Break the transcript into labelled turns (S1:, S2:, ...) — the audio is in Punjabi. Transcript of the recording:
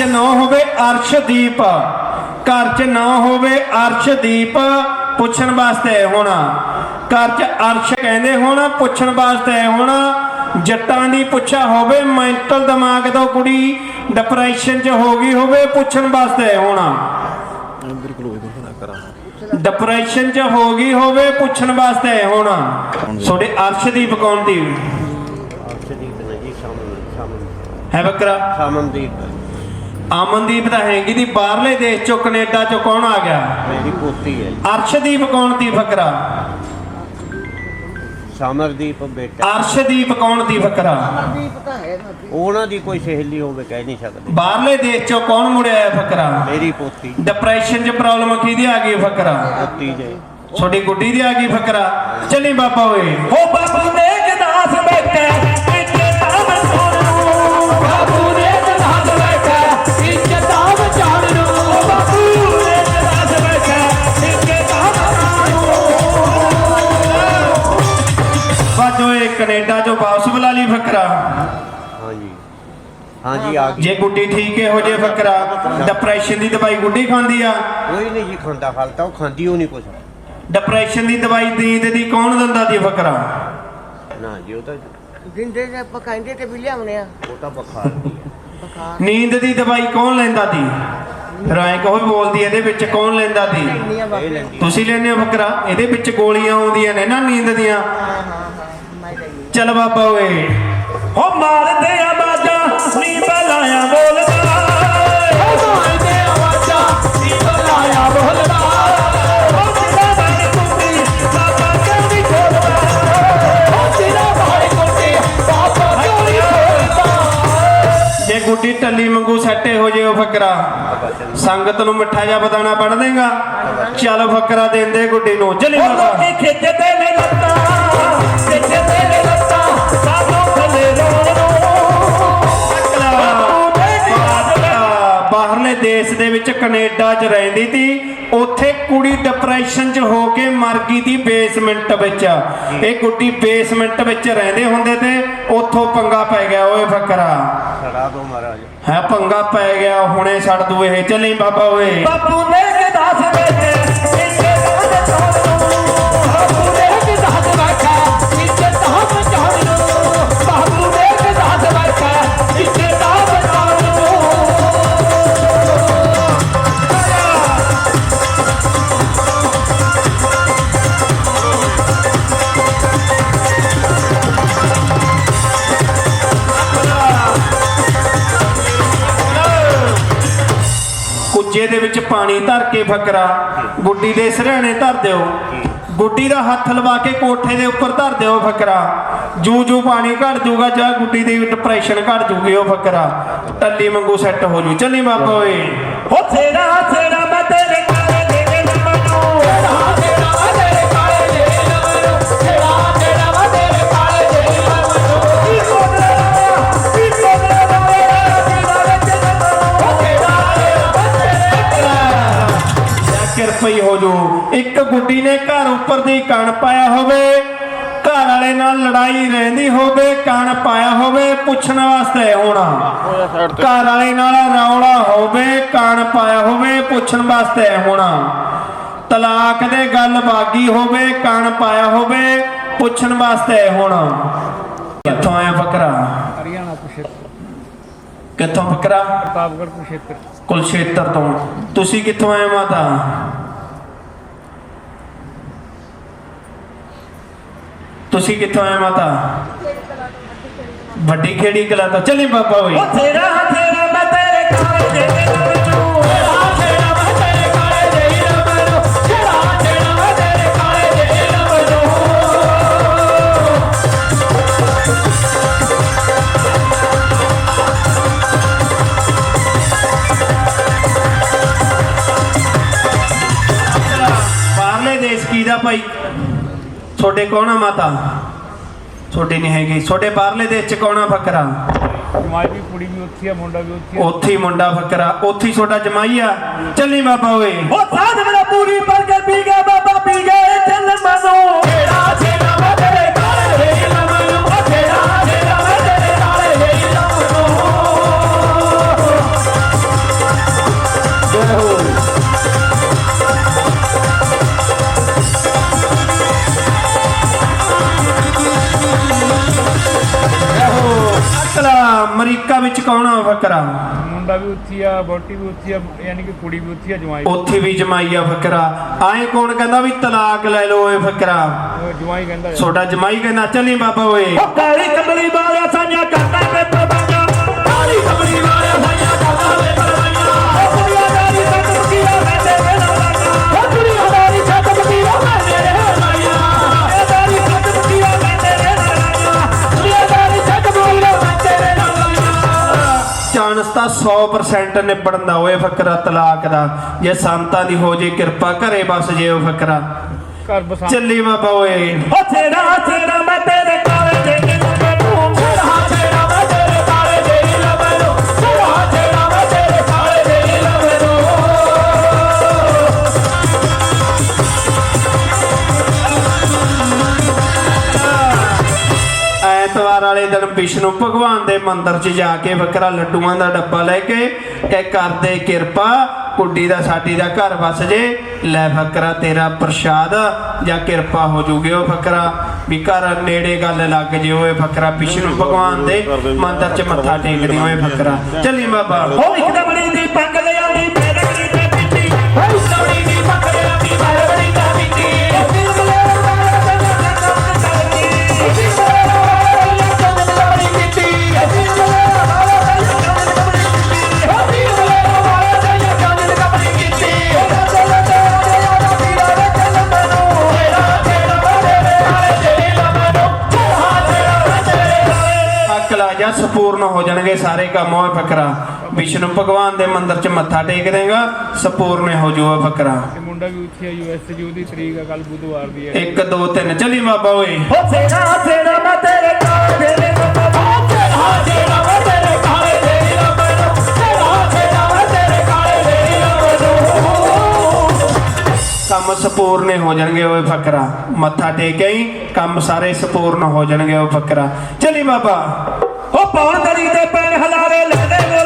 S1: 'ਚ ਨਾ ਹੋਵੇ ਅਰਸ਼ਦੀਪ ਘਰ 'ਚ ਨਾ ਹੋਵੇ ਅਰਸ਼ਦੀਪ ਪੁੱਛਣ ਵਾਸਤੇ ਹੋਣਾ। ਘਰ 'ਚ ਅਰਸ਼ ਕਹਿੰਦੇ ਹੋਣਾ ਪੁੱਛਣ ਵਾਸਤੇ ਹੋਣਾ। ਜੱਟਾਂ ਦੀ ਪੁੱਛਾ ਹੋਵੇ ਮੈਂਟਲ ਦਿਮਾਗ ਤੋਂ ਕੁੜੀ ਡਿਪਰੈਸ਼ਨ 'ਚ ਹੋ ਗਈ ਹੋਵੇ ਪੁੱਛਣ ਵਾਸਤੇ ਹੋਣਾ। ਡਿਪਰੈਸ਼ਨ 'ਚ ਹੋ ਗਈ ਹੋਵੇ ਪੁੱਛਣ ਵਾਸਤੇ ਹੋਣਾ। ਤੁਹਾਡੇ ਅਰਸ਼ਦੀਪ ਕੌਣ ਦੀ?
S2: ਅਰਸ਼ਦੀਪ ਨਹੀਂ
S1: ਹੈ ਬੱਕਰਾ?
S2: ਸਾਮਨਦੀਪ।
S1: ਅਮਨਦੀਪ ਤਾਂ ਹੈਗੀ ਦੀ ਬਾਹਰਲੇ ਦੇਸ਼ ਚੋਂ ਕੈਨੇਡਾ ਚੋਂ ਕੌਣ ਆ ਗਿਆ?
S2: ਮੇਰੀ ਪੋਤੀ ਹੈ।
S1: ਅਰਸ਼ਦੀਪ ਕੌਣ ਦੀ ਫਕਰਾ?
S2: ਸਮਰਦੀਪ ਬੇਟਾ।
S1: ਅਰਸ਼ਦੀਪ ਕੌਣ ਦੀ ਫਕਰਾ?
S2: ਉਹਨਾਂ ਦੀ ਕੋਈ ਸਹੇਲੀ ਹੋਵੇ ਕਹਿ ਨਹੀਂ ਸਕਦੇ।
S1: ਬਾਹਰਲੇ ਦੇਸ਼ ਚੋਂ ਕੌਣ ਮੁੜਿਆ ਹੈ ਫਕਰਾ?
S2: ਮੇਰੀ ਪੋਤੀ।
S1: ਡਿਪਰੈਸ਼ਨ 'ਚ ਪ੍ਰੋਬਲਮ ਕਿਹਦੀ ਆ ਗਈ ਫਕਰਾ?
S2: ਪੋਤੀ ਜੇ।
S1: ਤੁਹਾਡੀ ਗੁੱਡੀ ਦੀ ਆ ਗਈ ਫਕਰਾ? ਚੱਲੀ ਬਾਬਾ ਓਏ।
S3: ਹੋ ਬਾਬੂ ਨੇ ਗਦਾਸ ਬੈਠਾ
S2: ਹਾਂਜੀ ਆ ਗਈ।
S1: ਜੇ ਗੁੱਡੀ ਠੀਕ ਹੈ ਹੋ ਜੇ ਫਕਰਾ ਡਿਪਰੈਸ਼ਨ ਦੀ ਦਵਾਈ ਗੁੱਡੀ ਖਾਂਦੀ ਆ?
S2: ਕੋਈ ਨਹੀਂ ਜੀ ਖਾਂਦਾ ਹਾਲ ਤਾਂ ਉਹ ਖਾਂਦੀ ਉਹ ਨਹੀਂ ਕੁਛ।
S1: ਡਿਪਰੈਸ਼ਨ ਦੀ ਦਵਾਈ ਨੀਂਦ ਦੀ ਕੌਣ ਦਿੰਦਾ ਦੀ ਫਕਰਾ
S2: ਨਾ ਜੀ ਉਹ ਤਾਂ
S4: ਦਿੰਦੇ ਨੇ ਪਕਾਉਂਦੇ ਤੇ ਵੀ ਲਿਆਉਣੇ ਆ।
S2: ਉਹ ਤਾਂ ਬੁਖਾਰ ਦੀ ਹੈ।
S1: ਨੀਂਦ ਦੀ ਦਵਾਈ ਕੌਣ ਲੈਂਦਾ ਦੀ ਫਿਰ ਐਂ ਕਹੋ ਵੀ ਬੋਲਦੀ ਇਹਦੇ ਵਿੱਚ ਕੌਣ ਲੈਂਦਾ ਦੀ
S4: ਇੰਨੀਆਂ
S2: ਇਹ
S4: ਬਾਕੀ।
S2: ਲੈਂਦੀ
S1: ਤੁਸੀਂ ਲੈਨੇ ਹੋ ਬੱਕਰਾ? ਇਹਦੇ ਵਿੱਚ ਗੋਲੀਆਂ ਆਉਂਦੀਆਂ ਨੇ ਨਾ ਨੀਂਦ ਦੀਆਂ।
S4: ਹਾਂ ਹਾਂ ਹਾਂ ਮੈਂ ਲਈ
S1: ਚੱਲ ਬਾਬਾ ਓਏ।
S3: ਹੋ ਮਾਰਦੇ ਆ।
S1: ਗੁੱਡੀ ਟੱਲੀ ਵਾਂਗੂ ਸੱਟੇ ਹੋ ਜੇ ਉਹ ਫਕਰਾ। ਸੰਗਤ ਨੂੰ ਮਿੱਠਾ ਜਿਹਾ ਬਦਾਣਾ ਬਣ ਦੇਗਾ। ਚੱਲ ਫਕਰਾ ਦੇਂਦੇ ਗੁੱਡੀ ਨੂੰ। ਚੱਲੀ
S3: ਉਹ
S1: ਬਾਬਾ
S3: ਲੋਕੀ ਖਿੱਚਦੇ ਨੇ ਲੱਤਾਂ ਖਿੱਚਦੇ ਨੇ ਲੱਤਾਂ ਸਾਬੋ ਥੱਲੇ ਰੋਣ ਨੂੰ ਬਾਬੂ ਦੇ ਗਦਾਸ ਬੈਠਾ
S1: ਬਾਹਰਲੇ ਦੇਸ਼ ਦੇ ਵਿੱਚ ਕੈਨੇਡਾ 'ਚ ਰਹਿੰਦੀ ਤੀ। ਉੱਥੇ ਕੁੜੀ ਡਿਪਰੈਸ਼ਨ 'ਚ ਹੋ ਕੇ ਮਰ ਗਈ ਤੀ ਬੇਸਮੈਂਟ ਵਿੱਚ। ਇਹ ਗੁੱਡੀ ਬੇਸਮੈਂਟ ਵਿੱਚ ਰਹਿੰਦੇ ਹੁੰਦੇ ਤੇ ਉੱਥੋਂ ਪੰਗਾ ਪੈ ਗਿਆ ਓਏ ਫਕਰਾ।
S2: ਛੜਾ ਦੋ ਮਹਾਰਾਜ।
S1: ਹੈ ਪੰਗਾ ਪੈ ਗਿਆ ਹੁਣੇ ਛੱਡ ਦੂ ਇਹ ਚੱਲੀ ਬਾਬਾ ਓਏ।
S3: ਬਾਪੂ ਨੇ ਗਦਾਸ ਬੈਠੇ ਇੱਜ਼ਤ ਬਚਾਉਣ
S1: ਕੁੱਜੇ ਦੇ ਵਿੱਚ ਪਾਣੀ ਧਰ ਕੇ ਫਕਰਾ ਗੁੱਡੀ ਦੇ ਸਿਰਹਾਣੇ ਧਰ ਦਿਓ। ਗੁੱਡੀ ਦਾ ਹੱਥ ਲਵਾ ਕੇ ਕੋਠੇ ਦੇ ਉੱਪਰ ਧਰ ਦਿਓ ਫਕਰਾ ਜੂ ਜੂ ਪਾਣੀ ਘਟ ਜੂਗਾ ਜਾਂ ਗੁੱਡੀ ਦੀ ਡਿਪਰੈਸ਼ਨ ਘਟ ਜੂਗੀ ਉਹ ਫਕਰਾ ਟੱਲੀ ਵਾਂਗੂ ਸੈੱਟ ਹੋ ਜੂ। ਚੱਲੀ ਬਾਬਾ ਓਏ।
S3: ਹੋ ਤੇਰਾ ਤੇਰਾ
S1: ਇੱਕ ਗੁੱਡੀ ਨੇ ਘਰ ਉੱਪਰ ਦੀ ਕਣ ਪਾਇਆ ਹੋਵੇ ਘਰ ਵਾਲੇ ਨਾਲ ਲੜਾਈ ਰਹਿੰਦੀ ਹੋਵੇ ਕਣ ਪਾਇਆ ਹੋਵੇ ਪੁੱਛਣ ਵਾਸਤੇ ਹੋਣਾ ਘਰ ਵਾਲੇ ਨਾਲ ਰੌਲਾ ਹੋਵੇ ਕਣ ਪਾਇਆ ਹੋਵੇ ਪੁੱਛਣ ਵਾਸਤੇ ਹੋਣਾ ਤਲਾਕ ਦੇ ਗੱਲ ਬਾਗੀ ਹੋਵੇ ਕਣ ਪਾਇਆ ਹੋਵੇ ਪੁੱਛਣ ਵਾਸਤੇ ਹੋਣਾ ਕਿੱਥੋਂ ਆਇਆ ਫਕਰਾ
S5: ਹਰਿਆਣਾ ਕੁਸ਼ੇਤਰ
S1: ਕਿੱਥੋਂ ਫਕਰਾ
S5: ਪ੍ਰਤਾਪਗੜ੍ਹ ਕੁਸ਼ੇਤਰ
S1: ਕੁਲਸ਼ੇਤਰ ਤੋਂ। ਤੁਸੀਂ ਕਿੱਥੋਂ ਆਏ ਮਾਤਾ? ਤੁਸੀਂ ਕਿੱਥੋਂ ਆਏ ਮਾਤਾ? ਵੱਡੀ ਖੇੜੀ ਕਲਾ ਤੋਂ? ਚੱਲੀ ਬਾਬਾ ਓਏ
S3: ਹੋ ਤੇਰਾ ਤੇਰਾ ਮੈਂ ਤੇਰੇ ਕਾਲੇ ਦੇ ਦਾ
S1: ਭਾਈ? ਤੁਹਾਡੇ ਕੌਣ ਆ ਮਾਤਾ? ਤੁਹਾਡੇ ਨਹੀਂ ਹੈਗੀ। ਤੁਹਾਡੇ ਬਾਹਰਲੇ ਦੇਸ਼ ਚ ਕੌਣ ਆ ਫਕਰਾ?
S5: ਜਮਾਈ ਵੀ ਕੁੜੀ ਵੀ ਉੱਥੇ ਆ ਮੁੰਡਾ ਵੀ ਉੱਥੇ ਆ
S1: ਉੱਥੇ ਹੀ ਮੁੰਡਾ ਫਕਰਾ। ਉੱਥੇ ਹੀ ਤੁਹਾਡਾ ਜਮਾਈ ਆ। ਚੱਲੀ ਬਾਬਾ ਓਏ।
S3: ਉਹ ਸਾਧ ਮੇਰਾ ਪੂਰੀ ਪਰ ਕੇ ਪੀ ਗਿਆ ਬਾਬਾ ਪੀ ਗਿਆ ਚੱਲ ਮਨੋ। ਤੇਰਾ ਤੇਰਾ ਅਸਲਾ ਅਮਰੀਕਾ ਵਿੱਚ ਕੌਣਾ
S1: ਫਕਰਾ
S5: ਮੁੰਡਾ ਵੀ ਉੱਥੀ ਆ ਬੋਟੀ ਵੀ ਉੱਥੀ ਆ ਯਾਨੀ ਕਿ ਕੁੜੀ ਵੀ ਉੱਥੀ ਆ ਜਵਾਈ
S1: ਉੱਥੇ ਵੀ ਜਮਾਈ ਆ ਫਕਰਾ ਆਏ ਕੌਣ ਕਹਿੰਦਾ ਵੀ ਤਲਾਕ ਲੈ ਲਓ ਏ ਫਕਰਾ
S5: ਜਮਾਈ ਕਹਿੰਦਾ
S1: ਛੋਟਾ ਜਮਾਈ ਕਹਿੰਦਾ ਚੱਲੀ ਬਾਬਾ ਓਏ।
S3: ਕਾਲੀ ਕੰਬਲੀ ਵਾਲਿਆ ਸਾਂਝਾ ਕਰਦਾ ਤੇ ਪਵਾਂਗਾ ਕਾਲੀ ਕੰਬਲੀ ਵਾਲਿਆ
S1: ਚਾਂਸ ਤਾਂ 100% ਨਿਬੜਨ ਦਾ ਓਏ ਫਕਰਾ ਤਲਾਕ ਦਾ। ਜੇ ਸੰਤਾਂ ਦੀ ਹੋ ਜੇ ਕਿਰਪਾ ਘਰੇ ਬਸ ਜੇ ਓ ਫਕਰਾ। ਚੱਲੀ ਬਾਬਾ ਓਏ।
S3: ਉਹ ਤੇਰਾ ਤੇਰਾ ਮੈਂ
S1: ਵਾਲੇ ਦਿਨ ਵਿਸ਼ਨੂੰ ਭਗਵਾਨ ਦੇ ਮੰਦਿਰ 'ਚ ਜਾ ਕੇ ਫਕਰਾ ਲੱਡੂਆਂ ਦਾ ਡੱਬਾ ਲੈ ਕੇ ਕਹਿ ਕਰਦੇ ਕਿਰਪਾ, ਕੁੱਡੀ ਦਾ ਸਾਡੀ ਦਾ ਘਰ ਵਸ ਜੇ, ਲੈ ਫਕਰਾ ਤੇਰਾ ਪ੍ਰਸ਼ਾਦ, ਜਾਂ ਕਿਰਪਾ ਹੋ ਜੂਗੇ ਉਹ ਫਕਰਾ ਵੀ ਘਰ ਨੇੜੇ ਗੱਲ ਲੱਗ ਜੇ ਓਏ ਫਕਰਾ ਵਿਸ਼ਨੂੰ ਭਗਵਾਨ ਦੇ ਮੰਦਿਰ 'ਚ ਮੱਥਾ ਟੇਕਦੇ ਓਏ ਫਕਰਾ ਚੱਲੀ ਬਾਬਾ।
S3: ਉਹ ਇੱਕ ਦਮੜੀ ਦੀ ਪੱਗ ਲਿਆਂਦੀ ਪੈਦੜੀ
S1: ਜਾਂ ਸੰਪੂਰਨ ਹੋ ਜਾਣਗੇ ਸਾਰੇ ਕੰਮ ਓਏ ਫਕਰਾ। ਵਿਸ਼ਨੂੰ ਭਗਵਾਨ ਦੇ ਮੰਦਿਰ 'ਚ ਮੱਥਾ ਟੇਕ ਦੇਗਾ ਸੰਪੂਰਨ ਹੋ ਜੂਗਾ ਫਕਰਾ।
S5: ਮੁੰਡਾ ਵੀ ਉੱਥੀ ਆ ਯੂਐਸ ਜੀ ਉਹਦੀ ਤਰੀਕ ਆ ਕੱਲ ਬੁੱਧਵਾਰ ਦੀ ਹੈ
S1: 1 2 3 ਚੱਲੀ ਬਾਬਾ ਓਏ।
S3: ਉਹ ਤੇਰਾ ਤੇਰਾ ਮੈਂ ਤੇਰੇ ਬਾਬਾ ਤੇਰਾ ਤੇਰਾ ਮੈਂ ਤੇਰੇ ਕਾਲੇ ਦੇ ਬਾਬਾ ਤੇਰਾ ਤੇਰਾ ਮੈਂ ਤੇਰੇ ਬਾਬਾ
S1: ਕੰਮ ਸੰਪੂਰਨ ਹੋ ਜਾਣਗੇ ਓਏ ਫਕਰਾ। ਮੱਥਾ ਟੇਕਿਆ ਹੀ ਕੰਮ ਸਾਰੇ ਸੰਪੂਰਨ ਹੋ ਜਾਣਗੇ ਓਏ ਫਕਰਾ। ਚੱਲੀ ਬਾਬਾ।
S3: ਉਹ ਪੌਣ ਦਰੀ ਦੇ ਪੈਣ ਹਲਾਰੇ ਲੱਗਦੇ ਬੋਲ